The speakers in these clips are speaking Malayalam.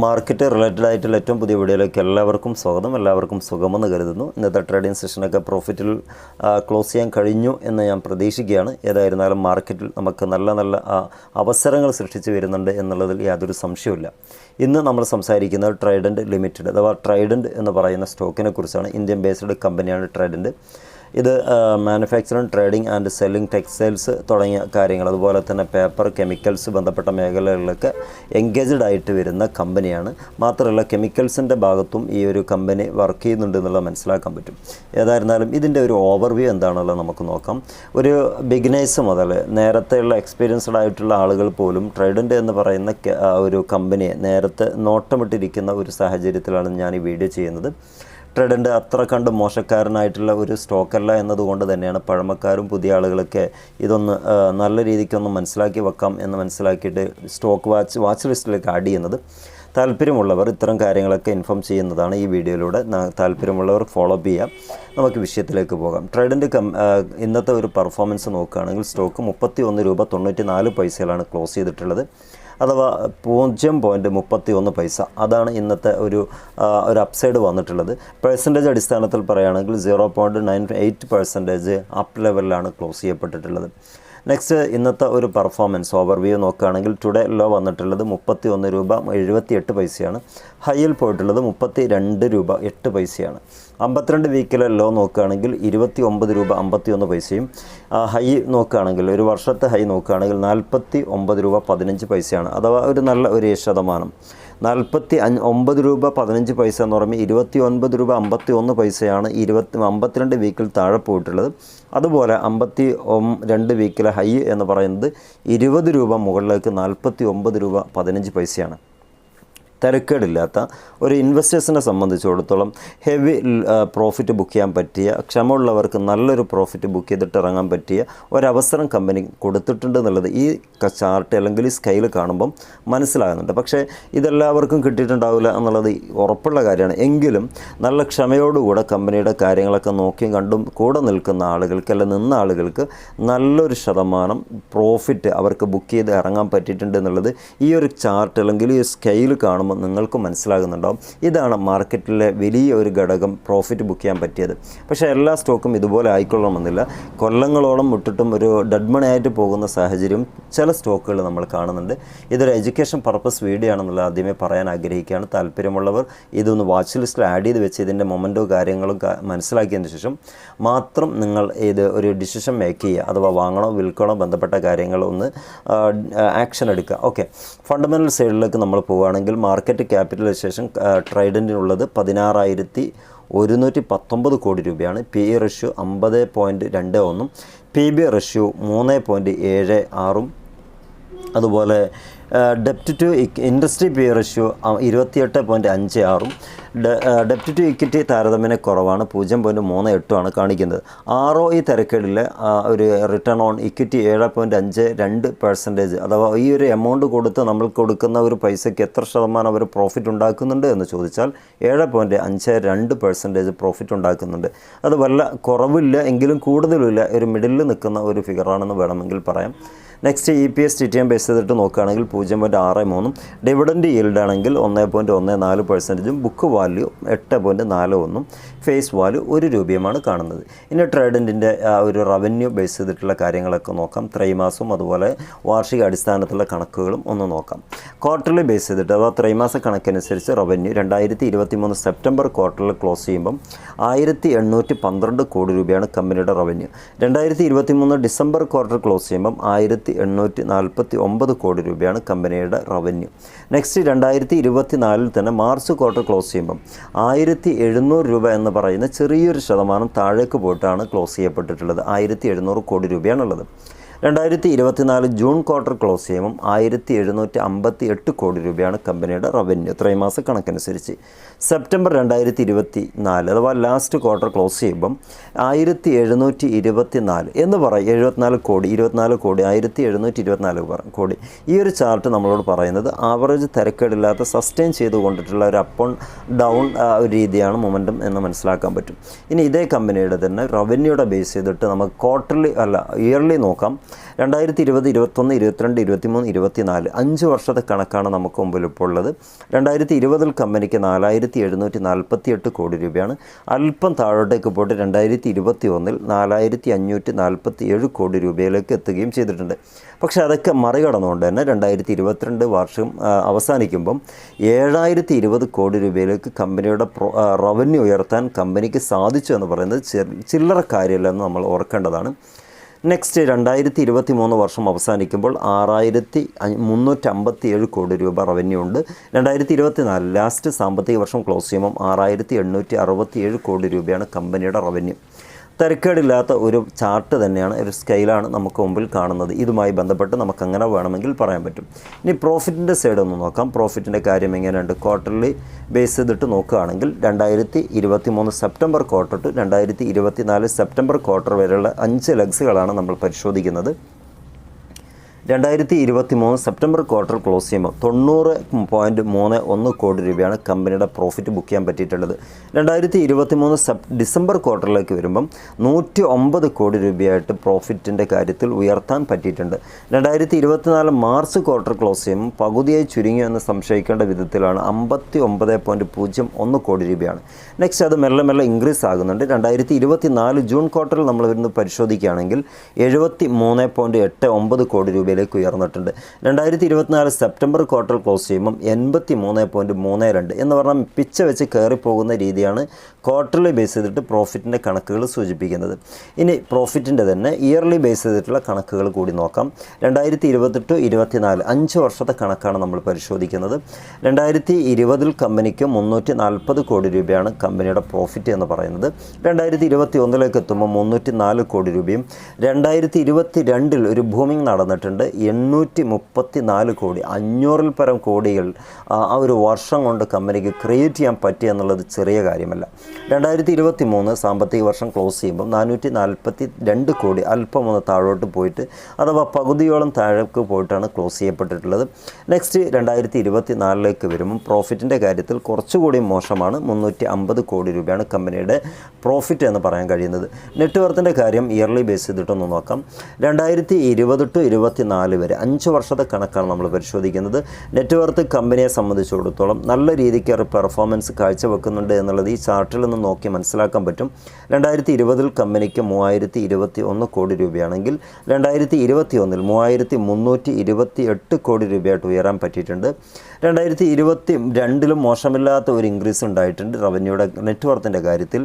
മാർക്കറ്റ് റിലേറ്റഡ് ആയിട്ടുള്ള ഏറ്റവും പുതിയ വീഡിയോയിലേക്ക് എല്ലാവർക്കും സ്വാഗതം. എല്ലാവർക്കും സുഖമെന്ന് കരുതുന്നു. ഇന്നത്തെ ട്രേഡിംഗ് സെഷനൊക്കെ പ്രോഫിറ്റിൽ ക്ലോസ് ചെയ്യാൻ കഴിഞ്ഞു എന്ന് ഞാൻ പ്രതീക്ഷിക്കുകയാണ്. ഏതായിരുന്നാലും മാർക്കറ്റിൽ നമുക്ക് നല്ല നല്ല അവസരങ്ങൾ സൃഷ്ടിച്ചു വരുന്നുണ്ട് എന്നുള്ളതിൽ യാതൊരു സംശയവുമില്ല. ഇന്ന് നമ്മൾ സംസാരിക്കുന്നത് ട്രൈഡന്റ് ലിമിറ്റഡ് അഥവാ ട്രൈഡന്റ് എന്ന് പറയുന്ന സ്റ്റോക്കിനെ കുറിച്ചാണ്. ഇന്ത്യൻ ബേസ്ഡ് കമ്പനിയാണ് ട്രൈഡന്റ് ഇത് manufacturing trading and selling textiles തുടങ്ങിയ കാര്യങ്ങൾ അതുപോലെ തന്നെ പേപ്പർ കെമിക്കൽസ് ബന്ധപ്പെട്ട മേഖലകളിലൊക്കെ എൻഗേജ്ഡ് ആയിട്ട് വരുന്ന കമ്പനിയാണ് മാത്രമല്ല കെമിക്കൽസിന്റെ ഭാഗത്തും ഈ ഒരു കമ്പനി വർക്ക് ചെയ്യുന്നുണ്ട് എന്നുള്ളത് മനസ്സിലാക്കാൻ പറ്റും. ഏതായിരുന്നാലും ഇതിന്റെ ഒരു ഓവർവ്യൂ എന്താണെന്നുള്ളത് നമുക്ക് നോക്കാം. ഒരു ബിഗിനേഴ്സ് മുതൽ നേരത്തെയുള്ള എക്സ്പീരിയൻസ്ഡ് ആയിട്ടുള്ള ആളുകൾ പോലും ട്രൈഡന്റ് എന്ന് പറയുന്ന ഒരു കമ്പനിയെ നേരത്തെ നോട്ടമിട്ടിരിക്കുന്ന ഒരു സാഹചര്യത്തിലാണ് ഞാൻ ഈ വീഡിയോ ചെയ്യുന്നത്. ട്രെഡന്റ് അത്ര കണ്ട് മോശക്കാരനായിട്ടുള്ള ഒരു സ്റ്റോക്കല്ല എന്നതുകൊണ്ട് തന്നെയാണ് പഴമക്കാരും പുതിയ ആളുകളൊക്കെ ഇതൊന്ന് നല്ല രീതിക്കൊന്ന് മനസ്സിലാക്കി വെക്കാം എന്ന് മനസ്സിലാക്കിയിട്ട് സ്റ്റോക്ക് വാച്ച് വാച്ച് ലിസ്റ്റിലേക്ക് ആഡ് ചെയ്യുന്നത്. താല്പര്യമുള്ളവർ ഇത്തരം കാര്യങ്ങളൊക്കെ ഇൻഫോം ചെയ്യുന്നതാണ് ഈ വീഡിയോയിലൂടെ. താല്പര്യമുള്ളവർ ഫോളോ അപ്പ് ചെയ്യാം. നമുക്ക് വിഷയത്തിലേക്ക് പോകാം. ട്രേഡിന്റെ കം ഇന്നത്തെ ഒരു പെർഫോമൻസ് നോക്കുകയാണെങ്കിൽ സ്റ്റോക്ക് മുപ്പത്തി ഒന്ന് രൂപ തൊണ്ണൂറ്റി നാല് പൈസയിലാണ് ക്ലോസ് ചെയ്തിട്ടുള്ളത്. അഥവാ പൂജ്യം പോയിന്റ് മുപ്പത്തി ഒന്ന് പൈസ. അതാണ് ഇന്നത്തെ ഒരു ഒരു അപ്സൈഡ് വന്നിട്ടുള്ളത്. പെർസെന്റേജ് അടിസ്ഥാനത്തിൽ പറയുകയാണെങ്കിൽ zero point nine eight percentage up ലെവലിലാണ് ക്ലോസ് ചെയ്യപ്പെട്ടിട്ടുള്ളത്. നെക്സ്റ്റ് ഇന്നത്തെ ഒരു പെർഫോമൻസ് ഓവർവ്യൂ നോക്കുകയാണെങ്കിൽ ടുഡേ ലോ വന്നിട്ടുള്ളത് മുപ്പത്തി ഒന്ന് രൂപ എഴുപത്തി എട്ട് പൈസയാണ് ഹൈയിൽ പോയിട്ടുള്ളത് മുപ്പത്തി രണ്ട് രൂപ എട്ട് പൈസയാണ്. അമ്പത്തിരണ്ട് വീക്കിലെ ലോ നോക്കുകയാണെങ്കിൽ ഇരുപത്തി ഒമ്പത് രൂപ അമ്പത്തി ഒന്ന് പൈസയും ഹൈ നോക്കുകയാണെങ്കിൽ ഒരു വർഷത്തെ ഹൈ നോക്കുകയാണെങ്കിൽ നാൽപ്പത്തി ഒമ്പത് രൂപ പതിനഞ്ച് പൈസയാണ്. അഥവാ ഒരു നല്ല ഒരു ശതമാനം. നാൽപ്പത്തി അഞ്ച് ഒമ്പത് രൂപ പതിനഞ്ച് പൈസ എന്ന് പറയുമ്പോൾ ഇരുപത്തി ഒൻപത് രൂപ അമ്പത്തി ഒന്ന് പൈസയാണ് ഇരുപത്തി അമ്പത്തിരണ്ട് വീക്കിൽ താഴെ പോയിട്ടുള്ളത്. അതുപോലെ അമ്പത്തി രണ്ട് വീക്കിലെ ഹൈ എന്ന് പറയുന്നത് ഇരുപത് രൂപ മുകളിലേക്ക് നാൽപ്പത്തി ഒമ്പത് രൂപ പതിനഞ്ച് പൈസയാണ്. തിരക്കേടില്ലാത്ത ഒരു ഇൻവെസ്റ്റേഴ്സിനെ സംബന്ധിച്ചിടത്തോളം ഹെവി പ്രോഫിറ്റ് ബുക്ക് ചെയ്യാൻ പറ്റിയ ക്ഷമമുള്ളവർക്ക് നല്ലൊരു പ്രോഫിറ്റ് ബുക്ക് ചെയ്തിട്ട് ഇറങ്ങാൻ പറ്റിയ ഒരവസരം കമ്പനി കൊടുത്തിട്ടുണ്ട് എന്നുള്ളത് ഈ ചാർട്ട് അല്ലെങ്കിൽ ഈ സ്കെയിൽ കാണുമ്പം മനസ്സിലാകുന്നുണ്ട്. പക്ഷേ ഇതെല്ലാവർക്കും കിട്ടിയിട്ടുണ്ടാവില്ല എന്നുള്ളത് ഉറപ്പുള്ള കാര്യമാണ്. എങ്കിലും നല്ല ക്ഷമയോടുകൂടെ കമ്പനിയുടെ കാര്യങ്ങളൊക്കെ നോക്കിയും കണ്ടും കൂടെ നിൽക്കുന്ന ആളുകൾക്ക് അല്ല നിന്ന ആളുകൾക്ക് നല്ലൊരു ശതമാനം പ്രോഫിറ്റ് അവർക്ക് ബുക്ക് ചെയ്ത് ഇറങ്ങാൻ പറ്റിയിട്ടുണ്ട് എന്നുള്ളത് ഈ ഒരു ചാർട്ട് അല്ലെങ്കിൽ ഈ സ്കെയിൽ കാണുമ്പോൾ നിങ്ങൾക്ക് മനസ്സിലാകുന്നുണ്ടാവും. ഇതാണ് മാർക്കറ്റിലെ വലിയ ഒരു ഘടകം പ്രോഫിറ്റ് ബുക്ക് ചെയ്യാൻ പറ്റിയത്. പക്ഷേ എല്ലാ സ്റ്റോക്കും ഇതുപോലെ ആയിക്കൊള്ളണമെന്നില്ല. കൊല്ലങ്ങളോളം മുട്ടിട്ടും ഒരു ഡഡ്മണയായിട്ട് പോകുന്ന സാഹചര്യം ചില സ്റ്റോക്കുകൾ നമ്മൾ കാണുന്നുണ്ട്. ഇതൊരു എഡ്യൂക്കേഷൻ പർപ്പസ് വീഡിയോ ആണെന്നുള്ള ആദ്യമേ പറയാൻ ആഗ്രഹിക്കുകയാണ്. താല്പര്യമുള്ളവർ ഇതൊന്ന് വാച്ച് ലിസ്റ്റിൽ ആഡ് ചെയ്ത് വെച്ച് ഇതിന്റെ മൊമെന്റോ കാര്യങ്ങളും മനസ്സിലാക്കിയതിന് ശേഷം മാത്രം നിങ്ങൾ ഇത് ഒരു ഡിസിഷൻ മേക്ക് ചെയ്യുക. അഥവാ വാങ്ങണോ വിൽക്കണോ ബന്ധപ്പെട്ട കാര്യങ്ങളൊന്ന് ആക്ഷൻ എടുക്കുക. ഓക്കെ ഫണ്ടമെന്റൽ സൈഡിലേക്ക് നമ്മൾ പോവുകയാണെങ്കിൽ മാർക്കറ്റ് ക്യാപിറ്റലൈസേഷൻ ട്രൈഡന്റിനുള്ളത് പതിനാറായിരത്തി ഒരുന്നൂറ്റി പത്തൊമ്പത് കോടി രൂപയാണ്. പി ഇ റഷ്യോ അമ്പത് പോയിന്റ് രണ്ട് ഒന്നും. പി ബി റഷ്യോ മൂന്ന് പോയിന്റ് ഏഴ് ആറും. അതുപോലെ ഡെപ്റ്റ് ടു ഇൻഡസ്ട്രി പി റഷ്യോ ഇരുപത്തിയെട്ട് പോയിന്റ് അഞ്ച് ആറും. ഡെപ്റ്റ് ടു ഇക്വിറ്റി താരതമ്യേന കുറവാണ് പൂജ്യം പോയിന്റ് മൂന്ന് എട്ടുമാണ് കാണിക്കുന്നത്. ആർ ഒ ഇ തിരക്കേടിൽ ഒരു റിട്ടേൺ ഓൺ ഇക്വിറ്റി ഏഴ് പോയിന്റ് അഞ്ച് രണ്ട് പെർസെന്റേജ് അഥവാ ഈ ഒരു എമൗണ്ട് കൊടുത്ത് നമ്മൾ കൊടുക്കുന്ന ഒരു പൈസയ്ക്ക് എത്ര ശതമാനം അവർ പ്രോഫിറ്റ് ഉണ്ടാക്കുന്നുണ്ട് എന്ന് ചോദിച്ചാൽ ഏഴ് പോയിന്റ് അഞ്ച് രണ്ട് പെർസെന്റേജ് പ്രോഫിറ്റ് ഉണ്ടാക്കുന്നുണ്ട്. അത് വല്ല കുറവില്ല എങ്കിലും കൂടുതലുമില്ല ഒരു മിഡിലിൽ നിൽക്കുന്ന ഒരു ഫിഗറാണെന്ന് വേണമെങ്കിൽ പറയാം. Next E P S T T M base ചെയ്തിട്ട് നോക്കുകയാണെങ്കിൽ പൂജ്യം പോയിന്റ് ആറ് മൂന്നും ഡിവിഡൻഡ് ഈൽഡ് ആണെങ്കിൽ ഒന്ന് പോയിന്റ് ഒന്ന് നാല് പെർസെന്റേജും ബുക്ക് വാല്യൂ എട്ട് പോയിന്റ് നാല് ഒന്നും ഫേസ് വാല്യൂ ഒരു രൂപയുമാണ് കാണുന്നത്. ഇനി ട്രേഡന്റിന്റെ ഒരു റവന്യൂ ബേസ് ചെയ്തിട്ടുള്ള കാര്യങ്ങളൊക്കെ നോക്കാം. ത്രൈമാസവും അതുപോലെ വാർഷിക അടിസ്ഥാനത്തിലുള്ള കണക്കുകളും ഒന്ന് നോക്കാം. ക്വാർട്ടർലി ബേസ് ചെയ്തിട്ട് അഥവാ ത്രൈമാസ കണക്കനുസരിച്ച് റവന്യൂ രണ്ടായിരത്തി ഇരുപത്തി മൂന്ന് സെപ്റ്റംബർ ക്വാർട്ടറിൽ ക്ലോസ് ചെയ്യുമ്പം ആയിരത്തി എണ്ണൂറ്റി പന്ത്രണ്ട് കോടി രൂപയാണ് കമ്പനിയുടെ റവന്യൂ രണ്ടായിരത്തി ഇരുപത്തി മൂന്ന് ഡിസംബർ ക്വാർട്ടർ ക്ലോസ് ചെയ്യുമ്പം ആയിരത്തി എണ്ണൂറ്റി നാൽപ്പത്തി ഒമ്പത് കോടി രൂപയാണ് കമ്പനിയുടെ റവന്യൂ. നെക്സ്റ്റ് രണ്ടായിരത്തി ഇരുപത്തി നാലിൽ തന്നെ മാർച്ച് ക്വാർട്ടർ ക്ലോസ് ചെയ്യുമ്പം ആയിരത്തി എഴുന്നൂറ് രൂപ എന്ന് പറയുന്ന ചെറിയൊരു ശതമാനം താഴേക്ക് പോയിട്ടാണ് ക്ലോസ് ചെയ്യപ്പെട്ടിട്ടുള്ളത്. ആയിരത്തി എഴുന്നൂറ് കോടി രൂപയാണുള്ളത്. രണ്ടായിരത്തി ഇരുപത്തിനാല് ജൂൺ ക്വാർട്ടർ ക്ലോസ് ചെയ്യുമ്പം ആയിരത്തി എഴുന്നൂറ്റി അമ്പത്തി എട്ട് കോടി രൂപയാണ് കമ്പനിയുടെ റവന്യൂ ത്രൈമാസ കണക്കനുസരിച്ച്. സെപ്റ്റംബർ രണ്ടായിരത്തി ഇരുപത്തി നാല് അഥവാ ലാസ്റ്റ് ക്വാർട്ടർ ക്ലോസ് ചെയ്യുമ്പം ആയിരത്തി എഴുന്നൂറ്റി ഇരുപത്തി നാല് എന്ന് പറയും. എഴുപത്തിനാല് കോടി ഇരുപത്തിനാല് കോടി ആയിരത്തി എഴുന്നൂറ്റി ഇരുപത്തിനാല് കോടി. ഈ ഒരു ചാർട്ട് നമ്മളോട് പറയുന്നത് ആവറേജ് തിരക്കേടില്ലാത്ത സസ്റ്റെയിൻ ചെയ്തുകൊണ്ടിട്ടുള്ള ഒരു അപ്പ് ഡൗൺ ഒരു രീതിയാണ് മൊമെന്റം എന്ന് മനസ്സിലാക്കാൻ പറ്റും. ഇനി ഇതേ കമ്പനിയുടെ തന്നെ റവന്യൂടെ ബേസ് ചെയ്തിട്ട് നമുക്ക് ക്വാർട്ടർലി അല്ല ഇയർലി നോക്കാം. രണ്ടായിരത്തി ഇരുപത് ഇരുപത്തൊന്ന് ഇരുപത്തിരണ്ട് ഇരുപത്തിമൂന്ന് ഇരുപത്തിനാല്. അഞ്ച് വർഷത്തെ കണക്കാണ് നമുക്ക് മുമ്പിൽ ഇപ്പോൾ ഉള്ളത്. രണ്ടായിരത്തി ഇരുപതിൽ കമ്പനിക്ക് നാലായിരത്തി എഴുന്നൂറ്റി നാൽപ്പത്തി എട്ട് കോടി രൂപയാണ്. അല്പം താഴോട്ടേക്ക് പോയിട്ട് രണ്ടായിരത്തി ഇരുപത്തി ഒന്നിൽ നാലായിരത്തി അഞ്ഞൂറ്റി നാൽപ്പത്തി ഏഴ് കോടി രൂപയിലേക്ക് എത്തുകയും ചെയ്തിട്ടുണ്ട്. പക്ഷേ അതൊക്കെ മറികടന്നുകൊണ്ട് തന്നെ രണ്ടായിരത്തി ഇരുപത്തിരണ്ട് വർഷം അവസാനിക്കുമ്പം ഏഴായിരത്തി ഇരുപത് കോടി രൂപയിലേക്ക് കമ്പനിയുടെ റവന്യൂ ഉയർത്താൻ കമ്പനിക്ക് സാധിച്ചു എന്ന് പറയുന്നത് ചില്ലറ കാര്യമല്ലെന്ന് നമ്മൾ ഓർക്കേണ്ടതാണ്. നെക്സ്റ്റ് രണ്ടായിരത്തി ഇരുപത്തി മൂന്ന് വർഷം അവസാനിക്കുമ്പോൾ ആറായിരത്തി മുന്നൂറ്റമ്പത്തി ഏഴ് കോടി രൂപ റവന്യൂ ഉണ്ട്. രണ്ടായിരത്തി ഇരുപത്തി നാല് ലാസ്റ്റ് സാമ്പത്തിക വർഷം ക്ലോസ് ചെയ്യുമ്പോൾ ആറായിരത്തി എണ്ണൂറ്റി അറുപത്തി ഏഴ് കോടി രൂപയാണ് കമ്പനിയുടെ റവന്യൂ തിരക്കേടില്ലാത്ത ഒരു ചാർട്ട് തന്നെയാണ് ഒരു സ്കെയിലാണ് നമുക്ക് മുമ്പിൽ കാണുന്നത്. ഇതുമായി ബന്ധപ്പെട്ട് നമുക്കങ്ങനെ വേണമെങ്കിൽ പറയാൻ പറ്റും. ഇനി പ്രോഫിറ്റിന്റെ സൈഡ് ഒന്ന് നോക്കാം. പ്രോഫിറ്റിന്റെ കാര്യം എങ്ങനെയുണ്ട്? ക്വാർട്ടർലി ബേസ് ചെയ്തിട്ട് നോക്കുകയാണെങ്കിൽ രണ്ടായിരത്തി ഇരുപത്തി മൂന്ന് സെപ്റ്റംബർ ക്വാർട്ടർ ടു രണ്ടായിരത്തി ഇരുപത്തി നാല് സെപ്റ്റംബർ ക്വാർട്ടർ വരെയുള്ള അഞ്ച് ലെഗ്സുകളാണ് നമ്മൾ പരിശോധിക്കുന്നത്. രണ്ടായിരത്തി ഇരുപത്തി മൂന്ന് സെപ്റ്റംബർ ക്വാർട്ടർ ക്ലോസ് ചെയ്യുമ്പോൾ തൊണ്ണൂറ് പോയിന്റ് മൂന്ന് ഒന്ന് കോടി രൂപയാണ് കമ്പനിയുടെ പ്രോഫിറ്റ് ബുക്ക് ചെയ്യാൻ പറ്റിയിട്ടുള്ളത്. രണ്ടായിരത്തി ഇരുപത്തി മൂന്ന് സെപ് ഡിസംബർ ക്വാർട്ടറിലേക്ക് വരുമ്പം നൂറ്റി ഒമ്പത് കോടി രൂപയായിട്ട് പ്രോഫിറ്റിന്റെ കാര്യത്തിൽ ഉയർത്താൻ പറ്റിയിട്ടുണ്ട്. രണ്ടായിരത്തി ഇരുപത്തിനാല് മാർച്ച് ക്വാർട്ടർ ക്ലോസ് ചെയ്യുമ്പോൾ പകുതിയായി ചുരുങ്ങി എന്ന് സംശയിക്കേണ്ട വിധത്തിലാണ് അമ്പത്തി ഒമ്പത് പോയിന്റ് പൂജ്യം ഒന്ന് കോടി രൂപയാണ്. നെക്സ്റ്റ് അത് മെല്ലെ മെല്ലെ ഇൻക്രീസ് ആകുന്നുണ്ട്. രണ്ടായിരത്തി ഇരുപത്തി നാല് ജൂൺ ക്വാർട്ടറിൽ നമ്മൾ വരുന്നത് പരിശോധിക്കുകയാണെങ്കിൽ എഴുപത്തി മൂന്ന് പോയിന്റ് എട്ട് ഒമ്പത് കോടി രൂപയിലേക്ക് ഉയർന്നിട്ടുണ്ട്. രണ്ടായിരത്തി ഇരുപത്തിനാല് സെപ്റ്റംബർ ക്വാർട്ടർ ക്ലോസ് ചെയ്യുമ്പം എൺപത്തി മൂന്ന് പോയിന്റ് മൂന്ന് രണ്ട് എന്ന് പറഞ്ഞാൽ പിച്ച വെച്ച് കയറിപ്പോകുന്ന രീതിയാണ് ക്വാർട്ടർലി ബേസ് ചെയ്തിട്ട് പ്രോഫിറ്റിന്റെ കണക്കുകൾ സൂചിപ്പിക്കുന്നത്. ഇനി പ്രോഫിറ്റിന്റെ തന്നെ ഇയർലി ബേസ് ചെയ്തിട്ടുള്ള കണക്കുകൾ കൂടി നോക്കാം. രണ്ടായിരത്തി ഇരുപത്തെട്ട് ഇരുപത്തിനാല് അഞ്ച് വർഷത്തെ കണക്കാണ് നമ്മൾ പരിശോധിക്കുന്നത്. രണ്ടായിരത്തി ഇരുപതിൽ കമ്പനിക്ക് മുന്നൂറ്റി നാൽപ്പത് കോടി രൂപയാണ് കമ്പനിയുടെ പ്രോഫിറ്റ് എന്ന് പറയുന്നത്. രണ്ടായിരത്തി ഇരുപത്തി ഒന്നിലേക്ക് എത്തുമ്പോൾ മുന്നൂറ്റി നാല് കോടി രൂപയും രണ്ടായിരത്തി ഇരുപത്തി രണ്ടിൽ ഒരു ബൂമിംഗ് നടന്നിട്ടുണ്ട്. എണ്ണൂറ്റി മുപ്പത്തി നാല് കോടി അഞ്ഞൂറിൽ പരം കോടികൾ ആ ഒരു വർഷം കൊണ്ട് കമ്പനിക്ക് ക്രിയേറ്റ് ചെയ്യാൻ പറ്റി എന്നുള്ളത് ചെറിയ കാര്യമല്ല. രണ്ടായിരത്തി ഇരുപത്തി മൂന്ന് സാമ്പത്തിക വർഷം ക്ലോസ് ചെയ്യുമ്പോൾ നാനൂറ്റി നാൽപ്പത്തി രണ്ട് കോടി അല്പം ഒന്ന് താഴോട്ട് പോയിട്ട് അഥവാ പകുതിയോളം താഴേക്ക് പോയിട്ടാണ് ക്ലോസ് ചെയ്യപ്പെട്ടിട്ടുള്ളത്. നെക്സ്റ്റ് രണ്ടായിരത്തി ഇരുപത്തി നാലിലേക്ക് വരുമ്പം പ്രോഫിറ്റിന്റെ കാര്യത്തിൽ കുറച്ചുകൂടി മോശമാണ് മുന്നൂറ്റി അമ്പത് കോടി രൂപയാണ് കമ്പനിയുടെ പ്രോഫിറ്റ് എന്ന് പറയാൻ കഴിയുന്നത്. നെറ്റ്വർത്തിന്റെ കാര്യം ഇയർലി ബേസ് ചെയ്തിട്ടൊന്ന് നോക്കാം. രണ്ടായിരത്തി ഇരുപത് ടു ഇരുപത്തി നാല് വരെ അഞ്ച് വർഷത്തെ കണക്കാണ് നമ്മൾ പരിശോധിക്കുന്നത്. നെറ്റ് വർത്ത് കമ്പനിയെ സംബന്ധിച്ചിടത്തോളം നല്ല രീതിക്ക് ഒരു പെർഫോമൻസ് കാഴ്ചവെക്കുന്നുണ്ട് എന്നുള്ളത് ഈ ചാർട്ടിൽ നിന്ന് നോക്കി മനസ്സിലാക്കാൻ പറ്റും. രണ്ടായിരത്തി ഇരുപതിൽ കമ്പനിക്ക് മൂവായിരത്തി ഇരുപത്തി ഒന്ന് കോടി രൂപയാണെങ്കിൽ രണ്ടായിരത്തി ഇരുപത്തി ഒന്നിൽ മൂവായിരത്തി മുന്നൂറ്റി ഇരുപത്തി എട്ട് കോടി രൂപയായിട്ട് ഉയരാൻ പറ്റിയിട്ടുണ്ട്. രണ്ടായിരത്തി ഇരുപത്തി രണ്ടിലും മോശമില്ലാത്ത ഒരു ഇൻക്രീസ് ഉണ്ടായിട്ടുണ്ട്. റവന്യൂയുടെ നെറ്റ്വർത്തിന്റെ കാര്യത്തിൽ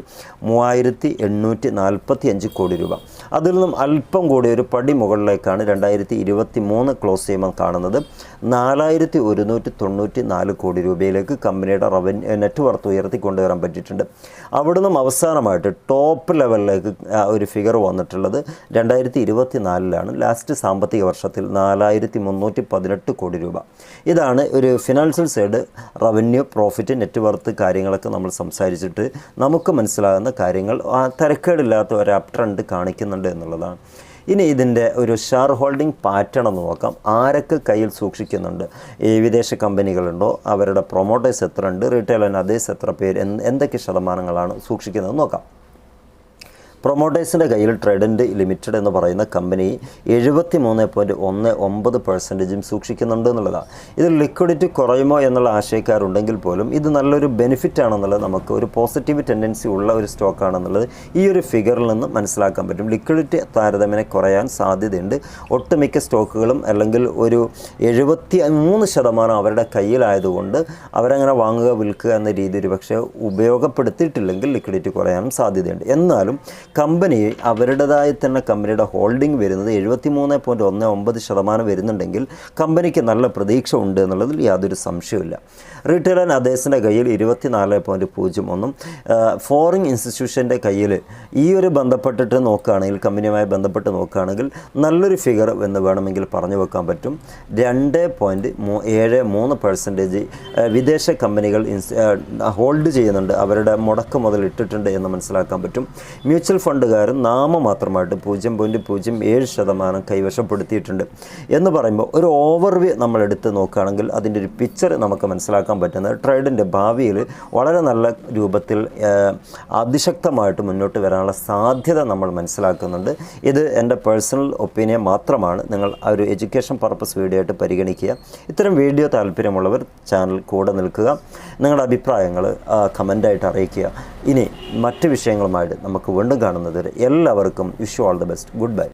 മൂവായിരത്തി എണ്ണൂറ്റി നാൽപ്പത്തി അഞ്ച് കോടി രൂപ. അതിൽ നിന്നും അല്പം കൂടി ഒരു പടി മുകളിലേക്കാണ് രണ്ടായിരത്തി ഇരുപത്തി മൂന്ന് ക്ലോസ് ചെയ്യുമ്പോൾ കാണുന്നത് നാലായിരത്തി ഒരുന്നൂറ്റി തൊണ്ണൂറ്റി നാല് കോടി രൂപയിലേക്ക് കമ്പനിയുടെ റവന്യൂ നെറ്റ് വർത്ത് ഉയർത്തിക്കൊണ്ടുവരാൻ പറ്റിയിട്ടുണ്ട്. അവിടെ നിന്നും അവസാനമായിട്ട് ടോപ്പ് ലെവലിലേക്ക് ഒരു ഫിഗർ വന്നിട്ടുള്ളത് രണ്ടായിരത്തി ഇരുപത്തി നാലിലാണ് ലാസ്റ്റ് സാമ്പത്തിക വർഷത്തിൽ നാലായിരത്തി മുന്നൂറ്റി പതിനെട്ട് കോടി രൂപ. ഇതാണ് ഒരു financial side revenue profit net worth കാര്യങ്ങളൊക്കെ നമ്മൾ സംസാരിച്ചിട്ട് നമുക്ക് മനസ്സിലാകുന്ന കാര്യങ്ങൾ തിരക്കേടില്ലാത്ത ഒരു അപ് ട്രെൻഡ് കാണിക്കുന്നുണ്ട് എന്നുള്ളതാണ്. ഇനി ഇതിന്റെ ഒരു ഷെയർ ഹോൾഡിംഗ് പാറ്റേൺ ഒന്ന് നോക്കാം. ആരൊക്കെ കയ്യിൽ സൂക്ഷിക്കുന്നുണ്ട്? ഈ വിദേശ കമ്പനികളുണ്ടോ? അവരുടെ പ്രൊമോട്ടേഴ്സ് എത്ര ഉണ്ട് റീറ്റെയിൽ ആൻഡ് എത്ര പേര്? എന്ത് എന്തൊക്കെ ശതമാനങ്ങളാണ് സൂക്ഷിക്കുന്നത് നോക്കാം. പ്രൊമോട്ടേഴ്സിന്റെ കയ്യിൽ ട്രെഡന്റ് ലിമിറ്റഡ് എന്ന് പറയുന്ന കമ്പനി എഴുപത്തി മൂന്ന് പോയിന്റ് ഒന്ന് ഒമ്പത് പെർസെന്റേജും സൂക്ഷിക്കുന്നുണ്ട് എന്നുള്ളതാണ് ഇതിൽ ലിക്വിഡിറ്റി കുറയുമോ എന്നുള്ള ആശയക്കാരുണ്ടെങ്കിൽ പോലും ഇത് നല്ലൊരു ബെനിഫിറ്റ് ആണെന്നുള്ളത് നമുക്ക് ഒരു പോസിറ്റീവ് ടെൻഡൻസി ഉള്ള ഒരു സ്റ്റോക്ക് ആണെന്നുള്ളത് ഈ ഒരു ഫിഗറിൽ നിന്ന് മനസ്സിലാക്കാൻ പറ്റും. ലിക്വിഡിറ്റി താരതമ്യേന കുറയാൻ സാധ്യതയുണ്ട്. ഒട്ടുമിക്ക സ്റ്റോക്കുകളും അല്ലെങ്കിൽ ഒരു എഴുപത്തി മൂന്ന് ശതമാനം അവരുടെ കയ്യിലായതുകൊണ്ട് അവരങ്ങനെ വാങ്ങുക വിൽക്കുക എന്ന രീതി ഒരു പക്ഷേ ഉപയോഗപ്പെടുത്തിയിട്ടില്ലെങ്കിൽ ലിക്വിഡിറ്റി കുറയാനും സാധ്യതയുണ്ട്. എന്നാലും കമ്പനി അവരുടേതായി തന്നെ കമ്പനിയുടെ ഹോൾഡിംഗ് വരുന്നത് എഴുപത്തി മൂന്ന് പോയിന്റ് ഒന്ന് ഒമ്പത് ശതമാനം വരുന്നുണ്ടെങ്കിൽ കമ്പനിക്ക് നല്ല പ്രതീക്ഷ ഉണ്ട് എന്നുള്ളതിൽ യാതൊരു സംശയമില്ല റീറ്റെയിൽ ആൻഡ് അതേഴ്സിന്റെ കയ്യിൽ ഇരുപത്തിനാല് പോയിന്റ് പൂജ്യം ഒന്നും ഫോറിൻ ഇൻസ്റ്റിറ്റ്യൂഷന്റെ കയ്യിൽ ഈ ഒരു ബന്ധപ്പെട്ടിട്ട് നോക്കുകയാണെങ്കിൽ കമ്പനിയുമായി ബന്ധപ്പെട്ട് നോക്കുകയാണെങ്കിൽ നല്ലൊരു ഫിഗർ എന്ന് വേണമെങ്കിൽ പറഞ്ഞു വെക്കാൻ പറ്റും. രണ്ട് പോയിന്റ് മൂ ഏഴ് മൂന്ന് പെർസെന്റേജ് വിദേശ കമ്പനികൾ ഹോൾഡ് ചെയ്യുന്നുണ്ട്. അവരുടെ മുടക്ക് മുതൽ ഇട്ടിട്ടുണ്ട് എന്ന് മനസ്സിലാക്കാൻ പറ്റും. മ്യൂച്വൽ ഫണ്ടുകാരും നാമമാത്രമായിട്ട് പൂജ്യം പോയിന്റ് പൂജ്യം ഏഴ് ശതമാനം കൈവശപ്പെടുത്തിയിട്ടുണ്ട്. എന്ന് പറയുമ്പോൾ ഒരു ഓവർവ്യൂ നമ്മൾ എടുത്ത് നോക്കുകയാണെങ്കിൽ അതിന്റെ ഒരു പിക്ചർ നമുക്ക് മനസ്സിലാക്കാൻ പറ്റുന്നത് ട്രേഡിന്റെ ഭാവിയിൽ വളരെ നല്ല രൂപത്തിൽ അതിശക്തമായിട്ട് മുന്നോട്ട് വരാനുള്ള സാധ്യത നമ്മൾ മനസ്സിലാക്കുന്നുണ്ട്. ഇത് എന്റെ പേഴ്സണൽ ഒപ്പീനിയൻ മാത്രമാണ്. നിങ്ങൾ ആ ഒരു എഡ്യൂക്കേഷൻ പർപ്പസ് വീഡിയോ ആയിട്ട് പരിഗണിക്കുക. ഇത്തരം വീഡിയോ താല്പര്യമുള്ളവർ ചാനൽ കൂടെ നിൽക്കുക. നിങ്ങളുടെ അഭിപ്രായങ്ങൾ കമന്റായിട്ട് അറിയിക്കുക. ഇനി മറ്റ് വിഷയങ്ങളുമായിട്ട് നമുക്ക് വീണ്ടും കാണുന്നത്. എല്ലാവർക്കും Vishu all the best good bye